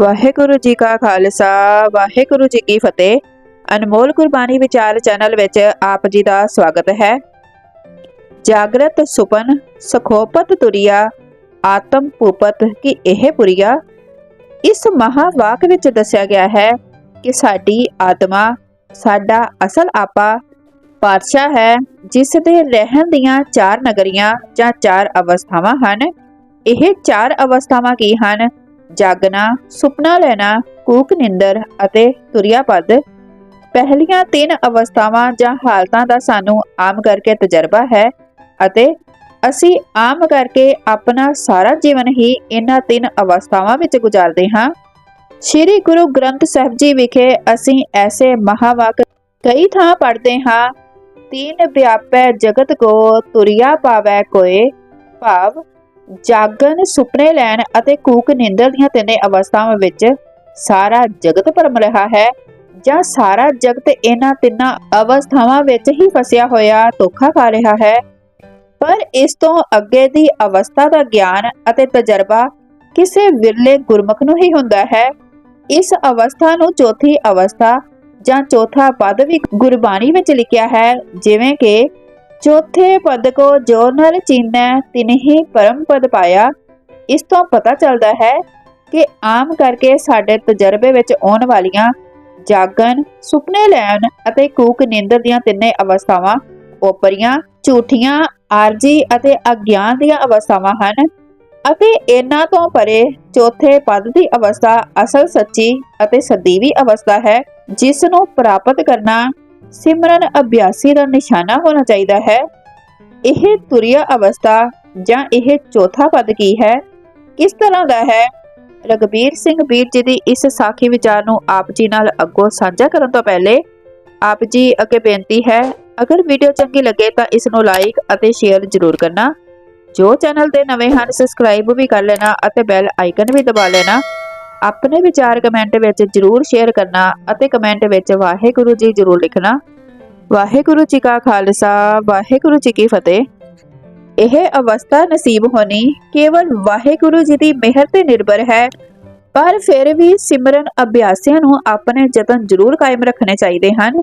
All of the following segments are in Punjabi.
ਵਾਹਿਗੁਰੂ ਜੀ ਕਾ ਖਾਲਸਾ, ਵਾਹਿਗੁਰੂ ਜੀ ਕੀ ਫਤਿਹ। ਅਨਮੋਲ ਕੁਰਬਾਨੀ ਵਿਚਾਰ ਚੈਨਲ ਵਿੱਚ ਆਪ ਜੀ ਦਾ ਸਵਾਗਤ ਹੈ। ਜਾਗਰਤ ਸੁਪਨ, ਸਖੋਪਤ ਤੁਰਿਆ, ਆਤਮ ਪੂਪਤ ਕੀ ਇਹ ਪੁਰੀਆ। ਇਸ ਮਹਾਵਾਕ ਵਿੱਚ ਦੱਸਿਆ ਗਿਆ ਹੈ ਕਿ ਸਾਡੀ ਆਤਮਾ, ਸਾਡਾ ਅਸਲ ਆਪਾ ਪਾਤਸ਼ਾਹ ਹੈ, ਜਿਸ ਦੇ ਰਹਿਣ ਦੀਆਂ ਚਾਰ ਨਗਰੀਆਂ ਜਾਂ ਚਾਰ ਅਵਸਥਾਵਾਂ ਹਨ। ਇਹ ਚਾਰ ਅਵਸਥਾਵਾਂ ਕੀ ਹਨ? ਜਾਗਣਾ, ਸੁਪਨਾ ਲੈਣਾ, ਕੂਕ ਨਿੰਦਰ ਅਤੇ ਤੁਰਿਆ ਪਦ। ਪਹਿਲੀਆਂ ਤਿੰਨ ਅਵਸਥਾਵਾਂ ਜਾਂ ਹਾਲਤਾਂ ਦਾ ਸਾਨੂੰ ਆਮ ਕਰਕੇ ਤਜਰਬਾ ਹੈ ਅਤੇ ਅਸੀਂ ਆਮ ਕਰਕੇ ਆਪਣਾ ਸਾਰਾ ਜੀਵਨ ਹੀ ਇਹਨਾਂ ਤਿੰਨ ਅਵਸਥਾਵਾਂ ਵਿੱਚ ਗੁਜ਼ਾਰਦੇ ਹਾਂ। ਸ੍ਰੀ ਗੁਰੂ ਗ੍ਰੰਥ ਸਾਹਿਬ ਜੀ ਵਿਖੇ ਅਸੀਂ ਐਸੇ ਮਹਾਵਾਕ ਕਈ ਥਾਂ ਪੜ੍ਹਦੇ ਹਾਂ, ਤੀਨ ਵਿਆਪੈ ਜਗਤ ਕੋ ਤੁਰਿਆ ਪਾਵੈ ਕੋਏ ਭਾਵ ਜਾਗਣ, ਸੁਪਨੇ ਲੈਣ ਅਤੇ ਕੂਕ ਨਿੰਦਰ ਦੀਆਂ ਤਿੰਨੇ ਅਵਸਥਾਵਾਂ ਵਿੱਚ ਸਾਰਾ ਜਗਤ ਭਰਮ ਰਿਹਾ ਹੈ ਜਾਂ ਸਾਰਾ ਜਗਤ ਇਹਨਾਂ ਤਿੰਨਾਂ ਅਵਸਥਾਵਾਂ ਵਿੱਚ ਹੀ ਫਸਿਆ ਹੋਇਆ ਧੋਖਾ ਖਾ ਰਿਹਾ ਹੈ। ਪਰ ਇਸ ਤੋਂ ਅੱਗੇ ਦੀ ਅਵਸਥਾ ਦਾ ਗਿਆਨ ਅਤੇ ਤਜਰਬਾ ਕਿਸੇ ਵਿਰਲੇ ਗੁਰਮੁਖ ਨੂੰ ਹੀ ਹੁੰਦਾ ਹੈ। ਇਸ ਅਵਸਥਾ ਨੂੰ ਚੌਥੀ ਅਵਸਥਾ ਜਾਂ ਚੌਥਾ ਪਦ ਵੀ ਗੁਰਬਾਣੀ ਵਿੱਚ ਲਿਖਿਆ ਹੈ, ਜਿਵੇਂ ਕਿ ਚੌਥੇ ਪਦ ਕੋ ਜੋ ਨਰ ਚੀਨੈ ਤਿਨਹੀ ਪਰਮ ਪਦ ਪਾਇਆ। ਇਸ ਤੋਂ ਪਤਾ ਚੱਲਦਾ ਹੈ ਕਿ ਆਮ ਕਰਕੇ ਸਾਡੇ ਤਜਰਬੇ ਵਿੱਚ ਆਉਣ ਵਾਲੀਆਂ ਜਾਗਣ, ਸੁਪਨੇ ਲੈਣ ਅਤੇ ਕੂਕ ਨੀਂਦਰ ਦੀਆਂ ਤਿੰਨੇ ਅਵਸਥਾਵਾਂ ਓਪਰੀਆਂ ਝੂਠੀਆਂ ਆਰਜੀ ਅਤੇ ਅਗਿਆਨ ਦੀਆਂ ਅਵਸਥਾਵਾਂ ਹਨ ਅਤੇ ਇਹਨਾਂ ਤੋਂ ਪਰੇ ਚੌਥੇ ਪਦ ਦੀ ਅਵਸਥਾ ਅਸਲ ਸੱਚੀ ਅਤੇ ਸਦੀਵੀ ਅਵਸਥਾ ਹੈ, ਜਿਸ ਨੂੰ ਪ੍ਰਾਪਤ ਕਰਨਾ ਸਿਮਰਨ ਅਭਿਆਸੀ ਦਾ ਨਿਸ਼ਾਨਾ ਹੋਣਾ ਚਾਹੀਦਾ ਹੈ। ਇਹ ਤੁਰਿਆ ਅਵਸਥਾ ਜਾਂ ਇਹ ਚੌਥਾ ਪਦ ਕੀ ਹੈ? ਕਿਸ ਤਰ੍ਹਾਂ ਦਾ ਹੈ? ਰਗਬੀਰ ਸਿੰਘ ਵੀਰ ਜੀ ਦੀ ਇਸ ਸਾਖੀ ਵਿਚਾਰ ਨੂੰ ਆਪ ਜੀ ਨਾਲ ਅੱਗੋਂ ਸਾਂਝਾ ਕਰਨ ਤੋਂ ਪਹਿਲੇ ਆਪ ਜੀ ਅੱਗੇ ਬੇਨਤੀ ਹੈ, ਅਗਰ ਵੀਡੀਓ ਚੰਗੀ ਲੱਗੇ ਤਾਂ ਇਸ ਨੂੰ ਲਾਈਕ ਅਤੇ ਸ਼ੇਅਰ ਜ਼ਰੂਰ ਕਰਨਾ। ਜੋ ਚੈਨਲ ਤੇ ਨਵੇਂ ਹਨ ਸਬਸਕ੍ਰਾਈਬ ਵੀ ਕਰ ਲੈਣਾ ਅਤੇ ਬੈਲ ਆਈਕਨ ਵੀ ਦਬਾ ਲੈਣਾ। ਆਪਣੇ ਵਿਚਾਰ ਕਮੈਂਟ ਵਿੱਚ ਜਰੂਰ ਸ਼ੇਅਰ ਕਰਨਾ ਅਤੇ ਕਮੈਂਟ ਵਿੱਚ ਵਾਹਿਗੁਰੂ ਜੀ ਜਰੂਰ ਲਿਖਣਾ। ਵਾਹਿਗੁਰੂ ਜੀ ਕਾ ਖਾਲਸਾ, ਵਾਹਿਗੁਰੂ ਜੀ ਕੀ ਫਤਿਹ। ਇਹ ਅਵਸਥਾ ਨਸੀਬ ਹੋਣੀ ਕੇਵਲ ਵਾਹਿਗੁਰੂ ਜੀ ਦੀ ਮਿਹਰ ਤੇ ਨਿਰਭਰ ਹੈ, ਪਰ ਫਿਰ ਵੀ ਸਿਮਰਨ ਅਭਿਆਸਿਆਂ ਨੂੰ ਆਪਣੇ ਯਤਨ ਜ਼ਰੂਰ ਕਾਇਮ ਰੱਖਣੇ ਚਾਹੀਦੇ ਹਨ।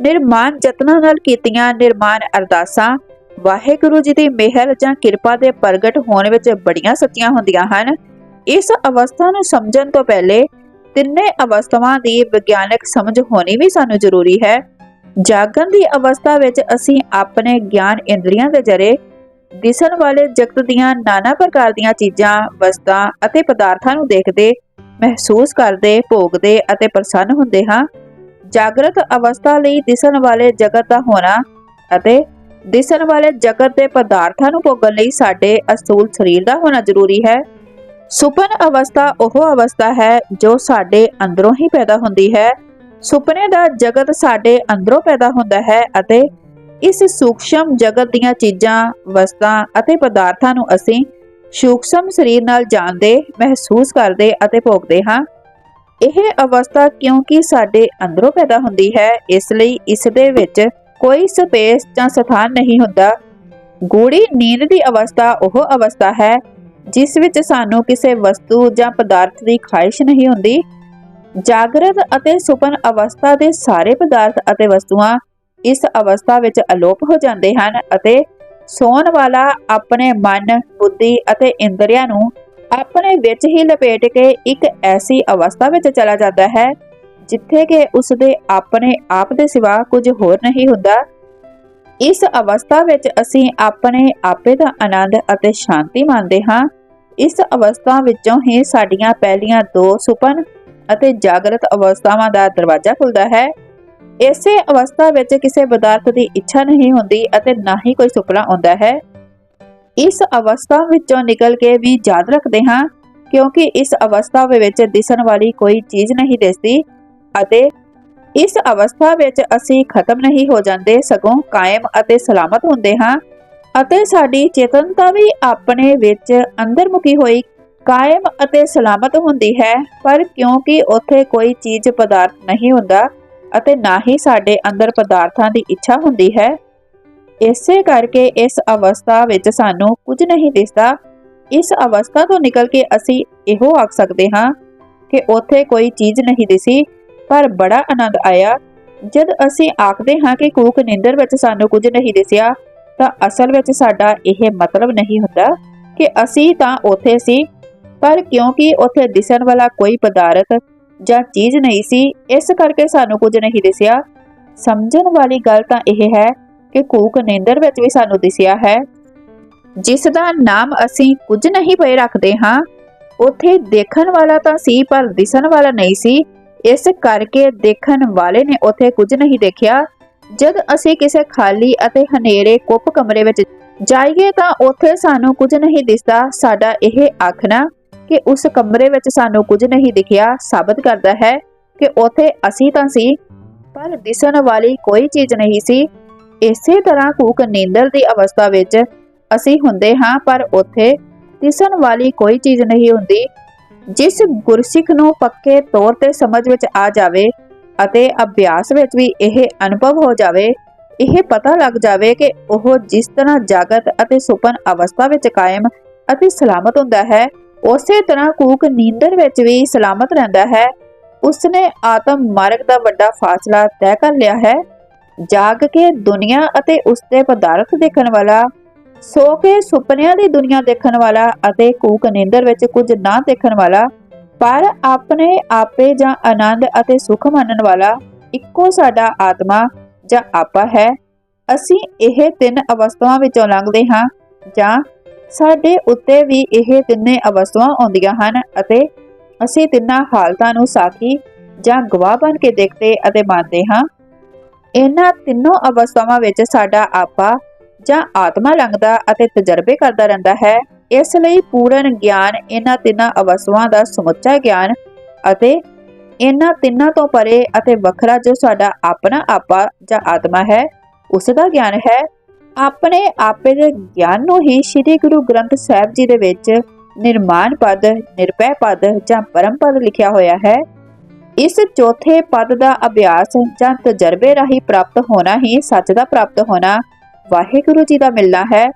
ਨਿਰਮਾਨ ਯਤਨਾਂ ਨਾਲ ਕੀਤੀਆਂ ਨਿਰਮਾਨ ਅਰਦਾਸਾਂ ਵਾਹਿਗੁਰੂ ਜੀ ਦੀ ਮਿਹਰ ਜਾਂ ਕਿਰਪਾ ਦੇ ਪ੍ਰਗਟ ਹੋਣ ਵਿੱਚ ਬੜੀਆਂ ਸੱਚੀਆਂ ਹੁੰਦੀਆਂ ਹਨ। ਇਸ ਅਵਸਥਾ ਨੂੰ ਸਮਝਣ ਤੋਂ ਪਹਿਲੇ ਤਿੰਨੇ ਅਵਸਥਾਵਾਂ ਦੀ ਵਿਗਿਆਨਕ ਸਮਝ ਹੋਣੀ ਵੀ ਸਾਨੂੰ ਜ਼ਰੂਰੀ ਹੈ। ਜਾਗਣ ਦੀ ਅਵਸਥਾ ਵਿੱਚ ਅਸੀਂ ਆਪਣੇ ਗਿਆਨ ਇੰਦਰੀਆਂ ਦੇ ਜ਼ਰੀਏ ਦਿਸਣ ਵਾਲੇ ਜਗਤ ਦੀਆਂ ਨਾਨਾ ਪ੍ਰਕਾਰ ਦੀਆਂ ਚੀਜ਼ਾਂ, ਵਸਤਾਂ ਅਤੇ ਪਦਾਰਥਾਂ ਨੂੰ ਦੇਖਦੇ, ਮਹਿਸੂਸ ਕਰਦੇ, ਭੋਗਦੇ ਅਤੇ ਪ੍ਰਸੰਨ ਹੁੰਦੇ ਹਾਂ। ਜਾਗਰਤ ਅਵਸਥਾ ਲਈ ਦਿਸਣ ਵਾਲੇ ਜਗਤ ਦਾ ਹੋਣਾ ਅਤੇ ਦਿਸਣ ਵਾਲੇ ਜਗਤ ਦੇ ਪਦਾਰਥਾਂ ਨੂੰ ਭੋਗਣ ਲਈ ਸਾਡੇ ਅਸੂਲ ਸਰੀਰ ਦਾ ਹੋਣਾ ਜ਼ਰੂਰੀ ਹੈ। ਸੁਪਨ ਅਵਸਥਾ ਉਹ ਅਵਸਥਾ ਹੈ ਜੋ ਸਾਡੇ ਅੰਦਰੋਂ ਹੀ ਪੈਦਾ ਹੁੰਦੀ ਹੈ। ਸੁਪਨੇ ਦਾ ਜਗਤ ਸਾਡੇ ਅੰਦਰੋਂ ਪੈਦਾ ਹੁੰਦਾ ਹੈ ਅਤੇ ਇਸ ਸੂਖਸ਼ਮ ਜਗਤ ਦੀਆਂ ਚੀਜ਼ਾਂ, ਵਸਤਾਂ ਅਤੇ ਪਦਾਰਥਾਂ ਨੂੰ ਅਸੀਂ ਸੂਖਸ਼ਮ ਸਰੀਰ ਨਾਲ ਜਾਣਦੇ, ਮਹਿਸੂਸ ਕਰਦੇ ਅਤੇ ਭੋਗਦੇ ਹਾਂ। ਇਹ ਅਵਸਥਾ ਕਿਉਂਕਿ ਸਾਡੇ ਅੰਦਰੋਂ ਪੈਦਾ ਹੁੰਦੀ ਹੈ, ਇਸ ਲਈ ਇਸ ਦੇ ਵਿੱਚ ਕੋਈ ਸਪੇਸ ਜਾਂ ਸਥਾਨ ਨਹੀਂ ਹੁੰਦਾ। ਗੂੜੀ ਨੀਂਦ ਦੀ ਅਵਸਥਾ ਉਹ ਅਵਸਥਾ ਹੈ ਜਿਸ ਵਿੱਚ ਸਾਨੂੰ ਕਿਸੇ ਵਸਤੂ ਜਾਂ ਪਦਾਰਥ ਦੀ ਖਾਹਿਸ਼ ਨਹੀਂ ਹੁੰਦੀ। ਜਾਗਰਤ ਅਤੇ ਸੁਪਨ ਅਵਸਥਾ ਦੇ ਸਾਰੇ ਪਦਾਰਥ ਅਤੇ ਵਸਤੂਆਂ ਇਸ ਅਵਸਥਾ ਵਿੱਚ ਅਲੋਪ ਹੋ ਜਾਂਦੇ ਹਨ ਅਤੇ ਸੌਣ ਵਾਲਾ ਆਪਣੇ ਮਨ, ਬੁੱਧੀ ਅਤੇ ਇੰਦਰੀਆਂ ਨੂੰ ਆਪਣੇ ਵਿੱਚ ਹੀ ਲਪੇਟ ਕੇ ਇੱਕ ਐਸੀ ਅਵਸਥਾ ਵਿੱਚ ਚਲਾ ਜਾਂਦਾ ਹੈ, ਜਿੱਥੇ ਕਿ ਉਸ ਦੇ ਆਪਣੇ ਆਪ ਦੇ ਸਿਵਾ ਕੁਝ ਹੋਰ ਨਹੀਂ ਹੁੰਦਾ। ਇਸ ਅਵਸਥਾ ਵਿੱਚ ਅਸੀਂ ਆਪਣੇ ਆਪੇ ਦਾ ਆਨੰਦ ਅਤੇ ਸ਼ਾਂਤੀ ਮੰਨਦੇ ਹਾਂ। ਇਸ ਅਵਸਥਾ ਵਿੱਚੋਂ ਹੀ ਸਾਡੀਆਂ ਪਹਿਲੀਆਂ ਦੋ ਸੁਪਨ ਅਤੇ ਜਾਗਰਤ ਅਵਸਥਾਵਾਂ ਦਾ ਦਰਵਾਜ਼ਾ ਖੁੱਲਦਾ ਹੈ। ਇਸੇ ਅਵਸਥਾ ਵਿੱਚ ਕਿਸੇ ਪਦਾਰਥ ਦੀ ਇੱਛਾ ਨਹੀਂ ਹੁੰਦੀ ਅਤੇ ਨਾ ਹੀ ਕੋਈ ਸੁਪਨਾ ਆਉਂਦਾ ਹੈ। ਇਸ ਅਵਸਥਾ ਵਿੱਚੋਂ ਨਿਕਲ ਕੇ ਵੀ ਯਾਦ ਰੱਖਦੇ ਹਾਂ, ਕਿਉਂਕਿ ਇਸ ਅਵਸਥਾ ਵਿੱਚ ਦਿਸਣ ਵਾਲੀ ਕੋਈ ਚੀਜ਼ ਨਹੀਂ ਦਿਸਦੀ ਅਤੇ ਇਸ ਅਵਸਥਾ ਵਿੱਚ ਅਸੀਂ ਖਤਮ ਨਹੀਂ ਹੋ ਜਾਂਦੇ, ਸਗੋਂ ਕਾਇਮ ਅਤੇ ਸਲਾਮਤ ਹੁੰਦੇ ਹਾਂ। ਅਤੇ ਸਾਡੀ ਚੇਤਨਤਾ ਵੀ ਆਪਣੇ ਵਿੱਚ ਅੰਦਰਮੁਖੀ ਹੋਈ, ਕਾਇਮ ਅਤੇ ਸਲਾਮਤ ਹੁੰਦੀ ਹੈ। ਪਰ ਕਿਉਂਕਿ ਉੱਥੇ ਕੋਈ ਚੀਜ਼ ਪਦਾਰਥ ਨਹੀਂ ਹੁੰਦਾ ਅਤੇ ਨਾ ਹੀ ਸਾਡੇ ਅੰਦਰ ਪਦਾਰਥਾਂ ਦੀ ਇੱਛਾ ਹੁੰਦੀ ਹੈ। ਇਸੇ ਕਰਕੇ ਇਸ ਅਵਸਥਾ ਵਿੱਚ ਸਾਨੂੰ ਕੁਝ ਨਹੀਂ ਦਿਸਦਾ। ਇਸ ਅਵਸਥਾ ਤੋਂ ਨਿਕਲ ਕੇ ਅਸੀਂ ਇਹੋ ਆਖ ਸਕਦੇ ਹਾਂ ਕਿ ਉੱਥੇ ਕੋਈ ਚੀਜ਼ ਨਹੀਂ ਦਿਸੀ, ਪਰ ਬੜਾ ਆਨੰਦ ਆਇਆ। ਜਦ ਅਸੀਂ ਆਖਦੇ ਹਾਂ ਕਿ ਕੂਕ ਨਿੰਦਰ ਵਿੱਚ ਸਾਨੂੰ ਕੁਝ ਨਹੀਂ ਦਿਸਿਆ ਤਾਂ ਅਸਲ ਵਿੱਚ ਸਾਡਾ ਇਹ ਮਤਲਬ ਨਹੀਂ ਹੁੰਦਾ ਕਿ ਅਸੀਂ ਤਾਂ ਉੱਥੇ ਸੀ, ਪਰ ਕਿਉਂਕਿ ਉੱਥੇ ਦਿਸਣ ਵਾਲਾ ਕੋਈ ਪਦਾਰਥ ਜਾਂ ਚੀਜ਼ ਨਹੀਂ ਸੀ, ਇਸ ਕਰਕੇ ਸਾਨੂੰ ਕੁਝ ਨਹੀਂ ਦਿਸਿਆ। ਸਮਝਣ ਵਾਲੀ ਗੱਲ ਤਾਂ ਇਹ ਹੈ ਕਿ ਕੂਕ ਨਿੰਦਰ ਵਿੱਚ ਵੀ ਸਾਨੂੰ ਦਿਸਿਆ ਹੈ। ਜਿਸ ਦਾ ਨਾਮ ਅਸੀਂ ਕੁਝ ਨਹੀਂ ਪਏ ਰੱਖਦੇ ਹਾਂ। ਉੱਥੇ ਦੇਖਣ ਵਾਲਾ ਤਾਂ ਸੀ, ਪਰ ਦਿਸਣ ਵਾਲਾ ਨਹੀਂ ਸੀ। ਇਸ ਕਰਕੇ ਦੇਖਣ ਵਾਲੇ ਨੇ ਉੱਥੇ ਕੁਝ ਨਹੀਂ ਦੇਖਿਆ। ਜਦ ਅਸੀਂ ਕਿਸੇ ਖਾਲੀ ਅਤੇ ਹਨੇਰੇ ਕੁੱਪ ਕਮਰੇ ਵਿੱਚ ਜਾਈਏ ਤਾਂ ਉੱਥੇ ਸਾਨੂੰ ਕੁਝ ਨਹੀਂ ਦਿਸਦਾ। ਸਾਡਾ ਇਹ ਆਖਣਾ ਕਿ ਉਸ ਕਮਰੇ ਵਿੱਚ ਸਾਨੂੰ ਕੁਝ ਨਹੀਂ ਦਿਖਿਆ, ਸਾਬਤ ਕਰਦਾ ਹੈ ਕਿ ਉੱਥੇ ਅਸੀਂ ਤਾਂ ਸੀ, ਪਰ ਦਿਸਣ ਵਾਲੀ ਕੋਈ ਚੀਜ਼ ਨਹੀਂ ਸੀ। ਇਸੇ ਤਰ੍ਹਾਂ ਕੂਕ ਨੀਂਦਰ ਦੀ ਅਵਸਥਾ ਵਿੱਚ ਅਸੀਂ ਹੁੰਦੇ ਹਾਂ, ਪਰ ਉੱਥੇ ਦਿਸਣ ਵਾਲੀ ਕੋਈ ਚੀਜ਼ ਨਹੀਂ ਹੁੰਦੀ। ਜਿਸ ਗੁਰਸਿੱਖ ਨੂੰ ਪੱਕੇ ਤੌਰ ਤੇ ਸਮਝ ਵਿੱਚ ਆ ਜਾਵੇ ਅਤੇ ਅਭਿਆਸ ਵਿੱਚ ਵੀ ਇਹ ਅਨੁਭਵ ਹੋ ਜਾਵੇ, ਇਹ ਪਤਾ ਲੱਗ ਜਾਵੇ ਕਿ ਉਹ ਜਿਸ ਤਰ੍ਹਾਂ ਜਾਗਤ ਅਤੇ ਸੁਪਨ ਅਵਸਥਾ ਵਿੱਚ ਕਾਇਮ ਅਤੇ ਸਲਾਮਤ ਹੁੰਦਾ ਹੈ, ਉਸੇ ਤਰ੍ਹਾਂ ਕੂਕ ਨੀਂਦਰ ਵਿੱਚ ਵੀ ਸਲਾਮਤ ਰਹਿੰਦਾ ਹੈ। ਉਸਨੇ ਆਤਮ ਮਾਰਗ ਦਾ ਵੱਡਾ ਫਾਸਲਾ ਤੈਅ ਕਰ ਲਿਆ ਹੈ। ਜਾਗ ਕੇ ਦੁਨੀਆ ਅਤੇ ਉਸਦੇ ਪਦਾਰਥ ਦੇਖਣ ਵਾਲਾ, ਸੋ ਕੇ ਸੁਪਨਿਆਂ ਦੀ ਦੁਨੀਆ ਦੇਖਣ ਵਾਲਾ ਅਤੇ ਕੂਕ ਨੀਂਦਰ ਵਿੱਚ ਕੁਝ ਨਾ ਦੇਖਣ ਵਾਲਾ ਪਰ ਆਪਣੇ ਆਪੇ ਜਾਂ ਆਨੰਦ ਅਤੇ ਸੁਖ ਮੰਨਣ ਵਾਲਾ ਇੱਕੋ ਸਾਡਾ ਆਤਮਾ ਜਾਂ ਆਪਾ ਹੈ। ਅਸੀਂ ਇਹ ਤਿੰਨ ਅਵਸਥਾਵਾਂ ਵਿੱਚੋਂ ਲੰਘਦੇ ਹਾਂ ਜਾਂ ਸਾਡੇ ਉੱਤੇ ਵੀ ਇਹ ਤਿੰਨੇ ਅਵਸਥਾਵਾਂ ਆਉਂਦੀਆਂ ਹਨ ਅਤੇ ਅਸੀਂ ਤਿੰਨਾਂ ਹਾਲਤਾਂ ਨੂੰ ਸਾਖੀ ਜਾਂ ਗਵਾਹ ਬਣ ਕੇ ਦੇਖਦੇ ਅਤੇ ਮੰਨਦੇ ਹਾਂ। ਇਹਨਾਂ ਤਿੰਨੋਂ ਅਵਸਥਾਵਾਂ ਵਿੱਚ ਸਾਡਾ ਆਪਾ ਜਾਂ ਆਤਮਾ ਲੰਘਦਾ ਅਤੇ ਤਜਰਬੇ ਕਰਦਾ ਰਹਿੰਦਾ ਹੈ। ਇਸ ਲਈ ਪੂਰਨ ਗਿਆਨ ਇਹਨਾਂ ਤਿੰਨਾਂ ਅਵਸਥਾਵਾਂ ਦਾ ਸਮੁੱਚਾ ਗਿਆਨ ਅਤੇ ਇਹਨਾਂ ਤਿੰਨਾਂ ਤੋਂ ਪਰੇ ਅਤੇ ਵੱਖਰਾ ਜੋ ਸਾਡਾ ਆਪਣਾ ਆਪਾ ਜਾਂ ਆਤਮਾ ਹੈ ਉਸ ਦਾ ਗਿਆਨ ਹੈ। ਆਪਣੇ ਆਪੇ ਦੇ ਗਿਆਨ ਨੂੰ ਹੀ ਸ੍ਰੀ ਗੁਰੂ ਗ੍ਰੰਥ ਸਾਹਿਬ ਜੀ ਦੇ ਵਿੱਚ ਨਿਰਮਾਣ ਪਦ ਨਿਰਪੈ ਪਦ ਜਾਂ ਪਰਮ ਪਦ ਲਿਖਿਆ ਹੋਇਆ ਹੈ। ਇਸ ਚੌਥੇ ਪਦ ਦਾ ਅਭਿਆਸ ਜਾਂ ਤਜਰਬੇ ਰਾਹੀਂ ਪ੍ਰਾਪਤ ਹੋਣਾ ਹੀ ਸੱਚ ਦਾ ਪ੍ਰਾਪਤ ਹੋਣਾ, ਵਾਹਿਗੁਰੂ ਜੀ ਦਾ ਮਿਲਣਾ ਹੈ।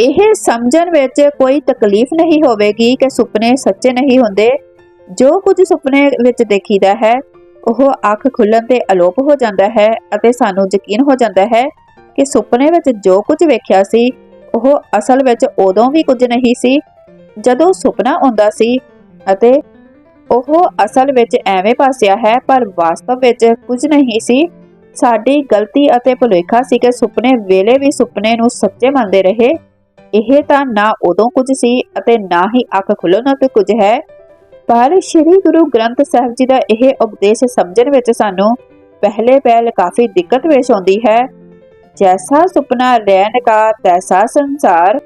ਇਹ ਸਮਝਣ ਵਿੱਚ ਕੋਈ ਤਕਲੀਫ ਨਹੀਂ ਹੋਵੇਗੀ ਕਿ ਸੁਪਨੇ ਸੱਚੇ ਨਹੀਂ ਹੁੰਦੇ। ਜੋ ਕੁਝ ਸੁਪਨੇ ਵਿੱਚ ਦੇਖੀਦਾ ਹੈ, ਉਹ ਅੱਖ ਖੁੱਲਣ ਤੇ ਅਲੋਪ ਹੋ ਜਾਂਦਾ ਹੈ ਅਤੇ ਸਾਨੂੰ ਯਕੀਨ ਹੋ ਜਾਂਦਾ ਹੈ ਕਿ ਸੁਪਨੇ ਵਿੱਚ ਜੋ ਕੁਝ ਵੇਖਿਆ ਸੀ, ਉਹ ਅਸਲ ਵਿੱਚ ਉਦੋਂ ਵੀ ਕੁਝ ਨਹੀਂ ਸੀ, ਜਦੋਂ ਸੁਪਨਾ ਆਉਂਦਾ ਸੀ ਅਤੇ ਉਹ ਅਸਲ ਵਿੱਚ ਐਵੇਂ ਪਾਸਿਆ ਹੈ, ਪਰ ਵਾਸਤਵ ਵਿੱਚ ਕੁਝ ਨਹੀਂ ਸੀ। ਸਾਡੀ ਗਲਤੀ ਅਤੇ ਭੁਲੇਖਾ ਸੀ ਕਿ ਸੁਪਨੇ ਵੇਲੇ ਵੀ ਸੁਪਨੇ ਨੂੰ ਸੱਚੇ ਮੰਨਦੇ ਰਹੇ। ਇਹ ਤਾਂ ਨਾ ਉਦੋਂ ਕੁਝ ਸੀ ਅਤੇ ਨਾ ਹੀ ਅੱਖ ਖੁੱਲਣ ਤੇ ਕੁਝ ਹੈ। ਪਰ ਸ੍ਰੀ ਗੁਰੂ ਗ੍ਰੰਥ ਸਾਹਿਬ ਜੀ ਦਾ ਇਹ ਉਪਦੇਸ਼ ਸਮਝਣ ਵਿੱਚ ਸਾਨੂੰ ਪਹਿਲੇ ਪਹਿਲ ਕਾਫੀ ਦਿੱਕਤ ਪੇਸ਼ ਆਉਂਦੀ ਹੈ। ਜੈਸਾ ਸੁਪਨਾ ਰਹਿਣ ਕਾ, ਤੈਸਾ ਸੰਸਾਰ।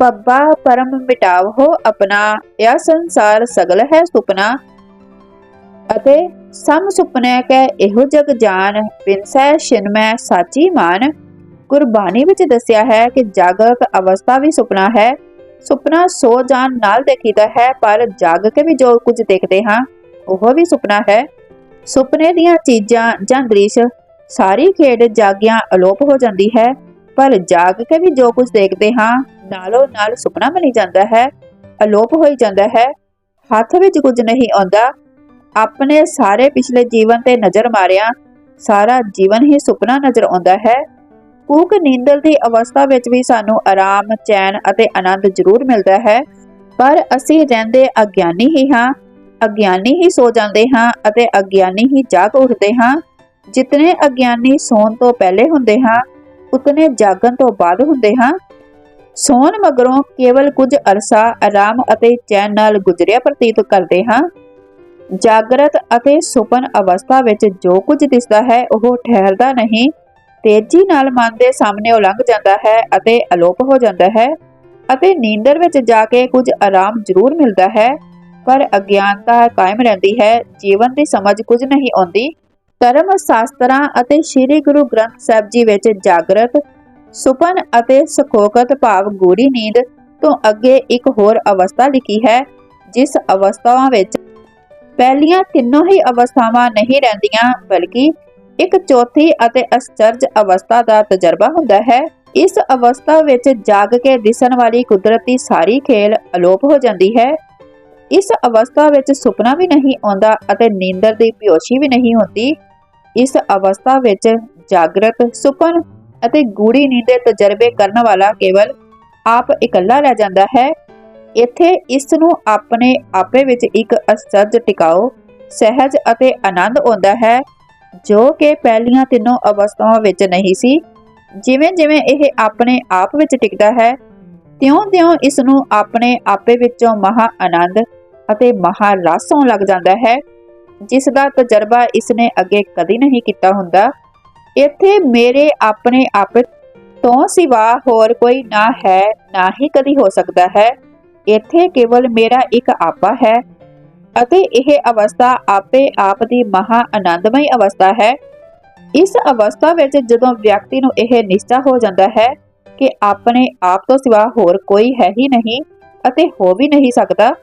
ਪੱਬਾ ਪਰਮ ਮਿਟਾਵ ਹੋ ਆਪਣਾ ਇਹ ਸੰਸਾਰ ਸਗਲ ਹੈ ਸੁਪਨਾ। ਅਤੇ ਸਮ ਸੁਪਨੇ ਕੈ ਇਹੋ ਜਗ ਜਾਨ ਬਿਨਸੈ ਛਿਨਮੈ ਸਾਚੀ ਮਾਨ। ਗੁਰਬਾਣੀ ਵਿੱਚ ਦੱਸਿਆ ਹੈ ਕਿ ਜਾਗਕ ਅਵਸਥਾ ਵੀ ਸੁਪਨਾ ਹੈ। ਸੁਪਨਾ ਸੋ ਜਾਣ ਨਾਲ ਦੇਖੀਦਾ ਹੈ, ਪਰ ਜਾਗ ਕੇ ਵੀ ਜੋ ਕੁਝ ਦੇਖਦੇ ਹਾਂ, ਉਹ ਵੀ ਸੁਪਨਾ ਹੈ। ਸੁਪਨੇ ਦੀਆਂ ਚੀਜ਼ਾਂ ਜਾਂ ਦ੍ਰਿਸ਼ ਸਾਰੀ ਖੇਡ ਜਾਗਿਆਂ ਅਲੋਪ ਹੋ ਜਾਂਦੀ ਹੈ, ਪਰ ਜਾਗ ਕੇ ਵੀ ਜੋ ਕੁਝ ਦੇਖਦੇ ਹਾਂ, ਨਾਲੋਂ ਨਾਲ ਸੁਪਨਾ ਬਣੀ ਜਾਂਦਾ ਹੈ, ਅਲੋਪ ਹੋਈ ਜਾਂਦਾ ਹੈ। ਹੱਥ ਵਿੱਚ ਕੁਝ ਨਹੀਂ ਆਉਂਦਾ। ਆਪਣੇ ਸਾਰੇ ਪਿਛਲੇ ਜੀਵਨ ਤੇ ਨਜ਼ਰ ਮਾਰਿਆ, ਸਾਰਾ ਜੀਵਨ ਹੀ ਸੁਪਨਾ ਨਜ਼ਰ ਆਉਂਦਾ ਹੈ। ਕੂਕ ਨੀਂਦਲ ਦੀ ਅਵਸਥਾ ਵਿੱਚ ਵੀ ਸਾਨੂੰ ਆਰਾਮ, ਚੈਨ ਅਤੇ ਆਨੰਦ ਜ਼ਰੂਰ ਮਿਲਦਾ ਹੈ। ਪਰ ਅਸੀਂ ਰਹਿੰਦੇ ਅਗਿਆਨੀ ਹੀ ਹਾਂ, ਅਗਿਆਨੀ ਹੀ ਸੋ ਜਾਂਦੇ ਹਾਂ ਅਤੇ ਅਗਿਆਨੀ ਹੀ ਜਾਗ ਉੱਠਦੇ ਹਾਂ। ਜਿਤਨੇ ਅਗਿਆਨੀ ਸੌਣ ਤੋਂ ਪਹਿਲੇ ਹੁੰਦੇ ਹਾਂ, ਉਤਨੇ ਜਾਗਣ ਤੋਂ ਬਾਅਦ ਹੁੰਦੇ ਹਾਂ। ਸੌਣ ਮਗਰੋਂ ਕੇਵਲ ਕੁਝ ਅਰਸਾ ਆਰਾਮ ਅਤੇ ਚੈਨ ਨਾਲ ਗੁਜ਼ਰਿਆ ਪ੍ਰਤੀਤ ਕਰਦੇ ਹਾਂ। ਜਾਗਰਤ ਅਤੇ ਸੁਪਨ ਅਵਸਥਾ ਵਿੱਚ ਜੋ ਕੁਝ ਦਿਸਦਾ ਹੈ, ਉਹ ਠਹਿਰਦਾ ਨਹੀਂ। ਤੇਜ਼ੀ ਨਾਲ ਮਨ ਦੇ ਸਾਹਮਣੇ ਉਲੰਘ ਜਾਂਦਾ ਹੈ ਅਤੇ ਅਲੋਪ ਹੋ ਜਾਂਦਾ ਹੈ ਅਤੇ ਨੀਂਦਰ ਵਿੱਚ ਜਾ ਕੇ ਕੁਝ ਆਰਾਮ ਜ਼ਰੂਰ ਮਿਲਦਾ ਹੈ। ਪਰ ਅਗਿਆਨਤਾ ਕਾਇਮ ਰਹਿੰਦੀ ਹੈ। ਜੀਵਨ ਦੀ ਸਮਝ ਕੁਝ ਨਹੀਂ ਆਉਂਦੀ। ਧਰਮ, ਸ਼ਾਸਤਰਾਂ ਅਤੇ ਸ੍ਰੀ ਗੁਰੂ ਗ੍ਰੰਥ ਸਾਹਿਬ ਜੀ ਵਿੱਚ ਜਾਗਰਤ, ਸੁਪਨ ਅਤੇ ਸੁਖੋਕਤ ਭਾਵ ਗੂੜੀ ਨੀਂਦ ਤੋਂ ਅੱਗੇ ਇੱਕ ਹੋਰ ਅਵਸਥਾ ਲਿਖੀ ਹੈ, ਜਿਸ ਅਵਸਥਾਵਾਂ ਵਿੱਚ ਪਹਿਲੀਆਂ ਤਿੰਨੋਂ ਹੀ ਅਵਸਥਾਵਾਂ ਨਹੀਂ ਰਹਿੰਦੀਆਂ, ਬਲਕਿ ਇੱਕ ਚੌਥੀ ਅਤੇ ਅਸਚਰਜ ਅਵਸਥਾ ਦਾ ਤਜਰਬਾ ਹੁੰਦਾ ਹੈ। ਇਸ ਅਵਸਥਾ ਵਿੱਚ ਜਾਗ ਕੇ ਦਿਸਣ ਵਾਲੀ ਕੁਦਰਤੀ ਸਾਰੀ ਖੇਲ ਅਲੋਪ ਹੋ ਜਾਂਦੀ ਹੈ। ਇਸ ਅਵਸਥਾ ਵਿੱਚ ਸੁਪਨਾ ਵੀ ਨਹੀਂ ਆਉਂਦਾ ਅਤੇ ਨੀਂਦਰ ਦੀ ਬੇਹੋਸ਼ੀ ਵੀ ਨਹੀਂ ਹੁੰਦੀ। ਇਸ ਅਵਸਥਾ ਵਿੱਚ ਜਾਗਰਤ, ਸੁਪਨ ਅਤੇ ਗੂੜੀ ਨੀਂਦ ਦੇ ਤਜਰਬੇ ਕਰਨ ਵਾਲਾ ਕੇਵਲ ਆਪ ਇਕੱਲਾ ਰਹਿ ਜਾਂਦਾ ਹੈ। ਇੱਥੇ ਇਸ ਨੂੰ ਆਪਣੇ ਆਪੇ ਵਿੱਚ ਇੱਕ ਅਸਚਰਜ ਟਿਕਾਓ ਸਹਿਜ ਅਤੇ ਆਨੰਦ ਆਉਂਦਾ ਹੈ। ਜੋ ਕਿ ਪਹਿਲੀਆਂ ਤਿੰਨੋਂ ਅਵਸਥਾਵਾਂ ਵਿੱਚ ਨਹੀਂ ਸੀ। ਜਿਵੇਂ ਜਿਵੇਂ ਇਹ ਆਪਣੇ ਆਪ ਵਿੱਚ ਟਿਕਦਾ ਹੈ, ਤਿਉਂ-ਤਿਉਂ ਇਸ ਨੂੰ ਆਪਣੇ ਆਪੇ ਵਿੱਚੋਂ ਮਹਾ ਆਨੰਦ ਅਤੇ ਮਹਾ ਰਸ ਆਉਣ ਲੱਗ ਜਾਂਦਾ ਹੈ, ਜਿਸ ਦਾ ਤਜਰਬਾ ਇਸ ਨੇ ਅੱਗੇ ਕਦੀ ਨਹੀਂ ਕੀਤਾ ਹੁੰਦਾ। ਇੱਥੇ ਮੇਰੇ ਆਪਣੇ ਆਪ ਤੋਂ ਸਿਵਾ ਹੋਰ ਕੋਈ ਨਾ ਹੈ, ਨਾ ਹੀ ਕਦੀ ਹੋ ਸਕਦਾ ਹੈ। ਇੱਥੇ ਕੇਵਲ ਮੇਰਾ ਇੱਕ ਆਪਾ ਹੈ ਅਤੇ ਇਹ ਅਵਸਥਾ ਆਪੇ ਆਪ ਦੀ ਮਹਾ ਆਨੰਦਮਈ ਅਵਸਥਾ ਹੈ। ਇਸ ਅਵਸਥਾ ਵਿੱਚ ਜਦੋਂ ਵਿਅਕਤੀ ਨੂੰ ਇਹ ਨਿਸ਼ਚਾ ਹੋ ਜਾਂਦਾ ਹੈ ਕਿ ਆਪਣੇ ਆਪ ਤੋਂ ਸਿਵਾ ਹੋਰ ਕੋਈ ਹੈ ਹੀ ਨਹੀਂ ਅਤੇ ਹੋ ਵੀ ਨਹੀਂ ਸਕਦਾ,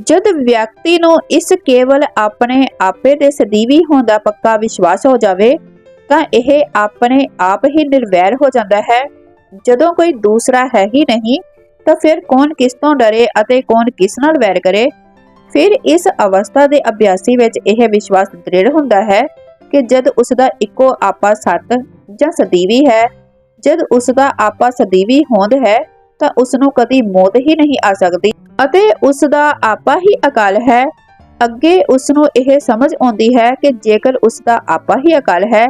ਜਦ ਵਿਅਕਤੀ ਨੂੰ ਇਸ ਕੇਵਲ ਆਪਣੇ ਆਪੇ ਦੇ ਸਦੀਵੀ ਹੋਣ ਦਾ ਪੱਕਾ ਵਿਸ਼ਵਾਸ ਹੋ ਜਾਵੇ, ਤਾਂ ਇਹ ਆਪਣੇ ਆਪ ਹੀ ਨਿਰਵੈਰ ਹੋ ਜਾਂਦਾ ਹੈ। ਜਦੋਂ ਕੋਈ ਦੂਸਰਾ ਹੈ ਹੀ ਨਹੀਂ, ਤਾਂ ਫਿਰ ਕੌਣ ਕਿਸ ਤੋਂ ਡਰੇ ਅਤੇ ਕੌਣ ਕਿਸ ਨਾਲ ਵੈਰ ਕਰੇ? ਫਿਰ ਇਸ ਅਵਸਥਾ ਦੇ ਅਭਿਆਸੀ ਵਿੱਚ ਇਹ ਵਿਸ਼ਵਾਸ ਦ੍ਰਿੜ ਹੁੰਦਾ ਹੈ ਕਿ ਜਦ ਉਸ ਦਾ ਇੱਕੋ ਆਪਾ ਸਤ ਜਾਂ ਸਦੀਵੀ ਹੈ, ਜਦ ਉਸ ਦਾ ਆਪਾ ਸਦੀਵੀ ਹੋਂਦ ਹੈ, ਤਾਂ ਉਸ ਨੂੰ ਕਦੀ ਮੌਤ ਹੀ ਨਹੀਂ ਆ ਸਕਦੀ ਅਤੇ ਉਸ ਦਾ ਆਪਾ ਹੀ ਅਕਾਲ ਹੈ। ਅੱਗੇ ਉਸ ਨੂੰ ਇਹ ਸਮਝ ਆਉਂਦੀ ਹੈ ਕਿ ਜੇਕਰ ਉਸ ਦਾ ਆਪਾ ਹੀ ਅਕਾਲ ਹੈ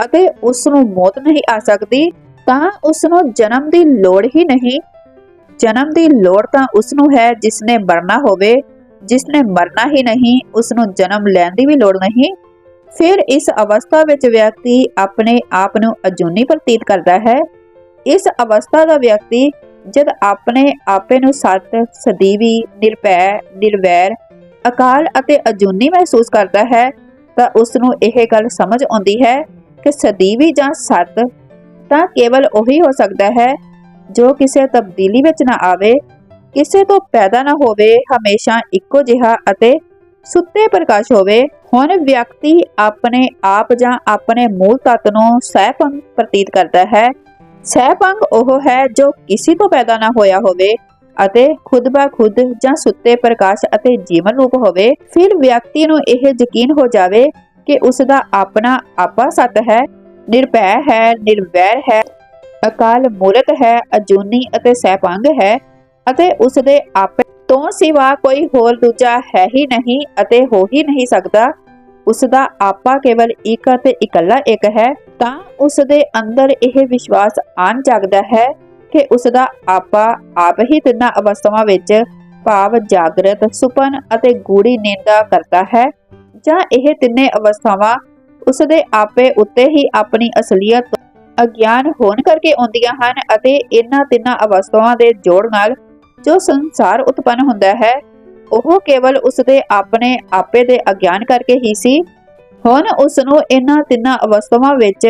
ਅਤੇ ਉਸ ਨੂੰ ਮੌਤ ਨਹੀਂ ਆ ਸਕਦੀ, ਤਾਂ ਉਸ ਨੂੰ ਜਨਮ ਦੀ ਲੋੜ ਹੀ ਨਹੀਂ। ਜਨਮ ਦੀ ਲੋੜ ਤਾਂ ਉਸ ਨੂੰ ਹੈ ਜਿਸ ਨੇ ਮਰਨਾ ਹੋਵੇ ਜਿਸ ਨੇ ਮਰਨਾ ਹੀ ਨਹੀਂ ਉਸ ਨੂੰ ਜਨਮ ਲੈਣ ਦੀ ਵੀ ਲੋੜ ਨਹੀਂ। ਫਿਰ ਇਸ ਅਵਸਥਾ ਵਿੱਚ ਵਿਅਕਤੀ ਆਪਣੇ ਆਪ ਨੂੰ ਅਜੂਨੀ ਪ੍ਰਤੀਤ ਕਰਦਾ ਹੈ। ਇਸ ਅਵਸਥਾ ਦਾ ਵਿਅਕਤੀ ਜਦ ਆਪਣੇ ਆਪੇ ਨੂੰ ਸਤ, ਸਦੀਵੀ, ਨਿਰਭੈ, ਨਿਰਵੈਰ, ਅਕਾਲ ਅਤੇ ਅਜੂਨੀ ਮਹਿਸੂਸ ਕਰਦਾ ਹੈ, ਤਾਂ ਉਸ ਨੂੰ ਇਹ ਗੱਲ ਸਮਝ ਆਉਂਦੀ ਹੈ ਕਿ ਸਦੀਵੀ ਜਾਂ ਸਤ ਤਾਂ ਕੇਵਲ ਉਹੀ ਹੋ ਸਕਦਾ ਹੈ ਜੋ ਕਿਸੇ ਤਬਦੀਲੀ ਵਿੱਚ ਨਾ ਆਵੇ। ਕਿਸੇ ਤੋਂ ਪੈਦਾ ਨਾ ਹੋਵੇ, ਹਮੇਸ਼ਾ ਇੱਕੋ ਜਿਹਾ ਅਤੇ ਸੁੱਤੇ ਪ੍ਰਕਾਸ਼ ਹੋਵੇ, ਹੁਣ ਵਿਅਕਤੀ ਆਪਣੇ ਆਪ ਜਾਂ ਆਪਣੇ ਮੂਲ ਤੱਤ ਨੂੰ ਸਹਿਪੰਗ ਪ੍ਰਤੀਤ ਕਰਦਾ ਹੈ। ਸਹਿਪੰਗ ਉਹ ਹੈ ਜੋ ਕਿਸੇ ਤੋਂ ਪੈਦਾ ਨਾ ਹੋਇਆ ਹੋਵੇ ਅਤੇ ਖੁਦ ਬਾ ਖੁਦ ਜਾਂ ਸੁੱਤੇ ਪ੍ਰਕਾਸ਼ ਅਤੇ ਜੀਵਨ ਰੂਪ ਹੋਵੇ। ਫਿਰ ਵਿਅਕਤੀ ਨੂੰ ਇਹ ਯਕੀਨ ਹੋ ਜਾਵੇ ਕਿ ਉਸ ਦਾ ਆਪਣਾ ਆਪਾ ਸਤ ਹੈ, ਨਿਰਭੈ ਹੈ, ਨਿਰਵੈਰ ਹੈ, ਅਕਾਲ ਮੂਰਤ ਹੈ, ਅਜੂਨੀ ਅਤੇ ਸਹਿਪੰਗ ਹੈ। ਅਤੇ ਉਸ ਦੇ ਆਪੇ ਤੋਂ ਸਿਵਾ ਕੋਈ ਹੋਰ ਦੂਜਾ ਹੈ ਹੀ ਨਹੀਂ ਅਤੇ ਹੋ ਹੀ ਨਹੀਂ ਸਕਦਾ। ਉਸ ਦਾ ਆਪਾ ਕੇਵਲ ਇੱਕ ਅਤੇ ਇਕੱਲਾ ਇੱਕ ਹੈ, ਤਾਂ ਉਸ ਦੇ ਅੰਦਰ ਇਹ ਵਿਸ਼ਵਾਸ ਆਨ ਜਾਗਦਾ ਹੈ ਕਿ ਉਸ ਦਾ ਆਪਾ ਆਪ ਹੀ ਤਿੰਨਾਂ ਅਵਸਥਾਵਾਂ ਵਿੱਚ ਭਾਵ, ਜਾਗਰਤ, ਸੁਪਨ ਅਤੇ ਗੂੜੀ ਨੀਂਦਾ ਕਰਦਾ ਹੈ ਜਾਂ ਇਹ ਤਿੰਨੇ ਅਵਸਥਾਵਾਂ ਉਸ ਦੇ ਆਪੇ ਉੱਤੇ ਹੀ ਆਪਣੀ ਅਸਲੀਅਤ, ਅਗਿਆਨ ਹੋਣ ਕਰਕੇ ਆਉਂਦੀਆਂ ਹਨ ਅਤੇ ਇਹਨਾਂ ਤਿੰਨਾਂ ਅਵਸਥਾਵਾਂ ਦੇ ਜੋੜ ਨਾਲ ਜੋ ਸੰਸਾਰ ਉਤਪੰਨ ਹੁੰਦਾ ਹੈ, ਉਹ ਕੇਵਲ ਉਸ ਦੇ ਆਪਣੇ ਆਪੇ ਦੇ ਅਗਿਆਨ ਕਰਕੇ ਹੀ ਸੀ। ਹੁਣ ਉਸ ਨੂੰ ਇਹਨਾਂ ਤਿੰਨਾਂ ਅਵਸਥਾਵਾਂ ਵਿੱਚ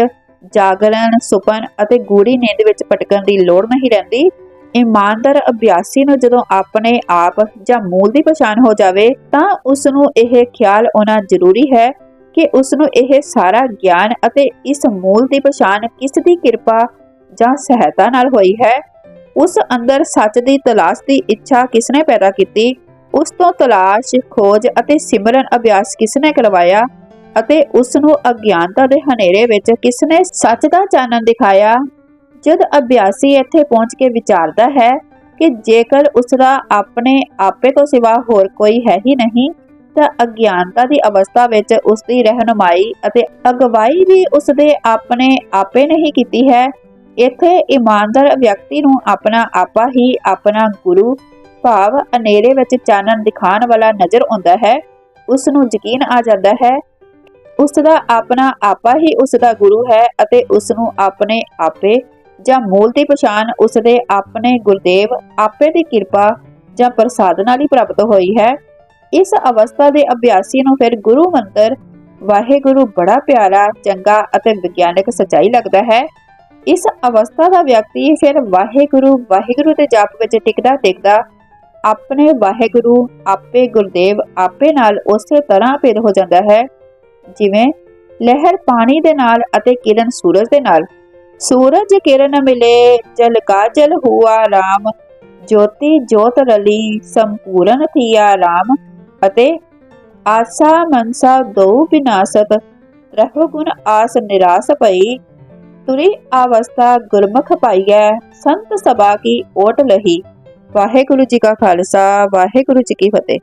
ਜਾਗਰਣ, ਸੁਪਨ ਅਤੇ ਗੂੜੀ ਨੀਂਦ ਵਿੱਚ ਭਟਕਣ ਦੀ ਲੋੜ ਨਹੀਂ ਰਹਿੰਦੀ। ਇਮਾਨਦਾਰ ਅਭਿਆਸੀ ਨੂੰ ਜਦੋਂ ਆਪਣੇ ਆਪ ਜਾਂ ਮੂਲ ਦੀ ਪਛਾਣ ਹੋ ਜਾਵੇ, ਤਾਂ ਉਸ ਨੂੰ ਇਹ ਖਿਆਲ ਆਉਣਾ ਜ਼ਰੂਰੀ ਹੈ ਕਿ ਉਸ ਨੂੰ ਇਹ ਸਾਰਾ ਗਿਆਨ ਅਤੇ ਇਸ ਮੂਲ ਦੀ ਪਛਾਣ ਕਿਸ ਦੀ ਕਿਰਪਾ ਜਾਂ ਸਹਾਇਤਾ ਨਾਲ ਹੋਈ ਹੈ। ਉਸ ਅੰਦਰ ਸੱਚ ਦੀ ਤਲਾਸ਼ ਦੀ ਇੱਛਾ ਕਿਸਨੇ ਪੈਦਾ ਕੀਤੀ? ਉਸ ਤੋਂ ਤਲਾਸ਼, ਖੋਜ ਅਤੇ ਸਿਮਰਨ ਅਭਿਆਸ ਕਿਸਨੇ ਕਰਵਾਇਆ? ਅਤੇ ਉਸ ਨੂੰ ਅਗਿਆਨਤਾ ਦੇ ਹਨੇਰੇ ਵਿੱਚ ਕਿਸਨੇ ਸੱਚ ਦਾ ਚਾਨਣ ਦਿਖਾਇਆ? ਜਦ ਅਭਿਆਸੀ ਇੱਥੇ ਪਹੁੰਚ ਕੇ ਵਿਚਾਰਦਾ ਹੈ ਕਿ ਜੇਕਰ ਉਸ ਦਾ ਆਪਣੇ ਆਪੇ ਤੋਂ ਸਿਵਾ ਹੋਰ ਕੋਈ ਹੈ ਹੀ ਨਹੀਂ, ਤਾਂ ਅਗਿਆਨਤਾ ਦੀ ਅਵਸਥਾ ਵਿੱਚ ਉਸ ਦੀ ਰਹਿਨਮਾਈ ਅਤੇ ਅਗਵਾਈ ਵੀ ਉਸ ਦੇ ਆਪਣੇ ਆਪੇ ਨਹੀਂ ਕੀਤੀ ਹੈ। ਇੱਥੇ ਇਮਾਨਦਾਰ ਵਿਅਕਤੀ ਨੂੰ ਆਪਣਾ ਆਪਾ ਹੀ ਆਪਣਾ ਗੁਰੂ ਭਾਵ ਹਨੇਰੇ ਵਿੱਚ ਚਾਨਣ ਦਿਖਾਉਣ ਵਾਲਾ ਨਜ਼ਰ ਆਉਂਦਾ ਹੈ। ਉਸ ਨੂੰ ਯਕੀਨ ਆ ਜਾਂਦਾ ਹੈ ਉਸ ਦਾ ਆਪਣਾ ਆਪਾ ਹੀ ਉਸ ਦਾ ਗੁਰੂ ਹੈ ਅਤੇ ਉਸ ਨੂੰ ਆਪਣੇ ਆਪੇ ਜਾਂ ਮੂਲ ਦੀ ਪਛਾਣ ਉਸ ਦੇ ਆਪਣੇ ਗੁਰਦੇਵ ਆਪੇ ਦੀ ਕਿਰਪਾ ਜਾਂ ਪ੍ਰਸਾਦ ਨਾਲ ਹੀ ਪ੍ਰਾਪਤ ਹੋਈ ਹੈ। ਇਸ ਅਵਸਥਾ ਦੇ ਅਭਿਆਸੀ ਨੂੰ ਫਿਰ ਗੁਰੂ ਮੰਤਰ ਵਾਹਿਗੁਰੂ ਬੜਾ ਪਿਆਰਾ, ਚੰਗਾ ਅਤੇ ਵਿਗਿਆਨਕ ਸਚਾਈ ਲੱਗਦਾ ਹੈ। ਇਸ ਅਵਸਥਾ ਦਾ ਵਿਅਕਤੀ ਫਿਰ ਵਾਹਿਗੁਰੂ ਵਾਹਿਗੁਰੂ ਦੇ ਜਾਪ ਵਿੱਚ ਟਿਕਦਾ ਟਿਕਦਾ ਆਪਣੇ ਵਾਹਿਗੁਰੂ, ਆਪੇ ਗੁਰਦੇਵ, ਆਪੇ ਨਾਲ ਉਸੇ ਤਰ੍ਹਾਂ ਭੇਦ ਹੋ ਜਾਂਦਾ ਹੈ, ਜਿਵੇਂ ਲਹਿਰ ਪਾਣੀ ਦੇ ਨਾਲ ਅਤੇ ਕਿਰਨ ਸੂਰਜ ਦੇ ਨਾਲ। ਸੂਰਜ ਕਿਰਨ ਮਿਲੇ, ਜਲ ਕਾਜਲ ਹੁਆ ਰਾਮ, ਜੋਤੀ ਜੋਤ ਰਲੀ, ਸੰਪੂਰਨ ਥੀਆ ਰਾਮ ਅਤੇ ਆਸਾ ਮਨਸਾ ਦੋ ਵਿਨਾਸਤ ਰਹੋ ਗੁਣ ਆਸ ਨਿਰਾਸ ਪਈ ਤੁਰੀ ਅਵਸਥਾ ਗੁਰਮੁਖ ਪਾਈਐ, ਸੰਤ ਸਭਾ ਕੀ ਓਟ ਲਹੀ। ਵਾਹਿਗੁਰੂ ਜੀ ਕਾ ਖਾਲਸਾ, ਵਾਹਿਗੁਰੂ ਜੀ ਕੀ ਫਤਿਹ।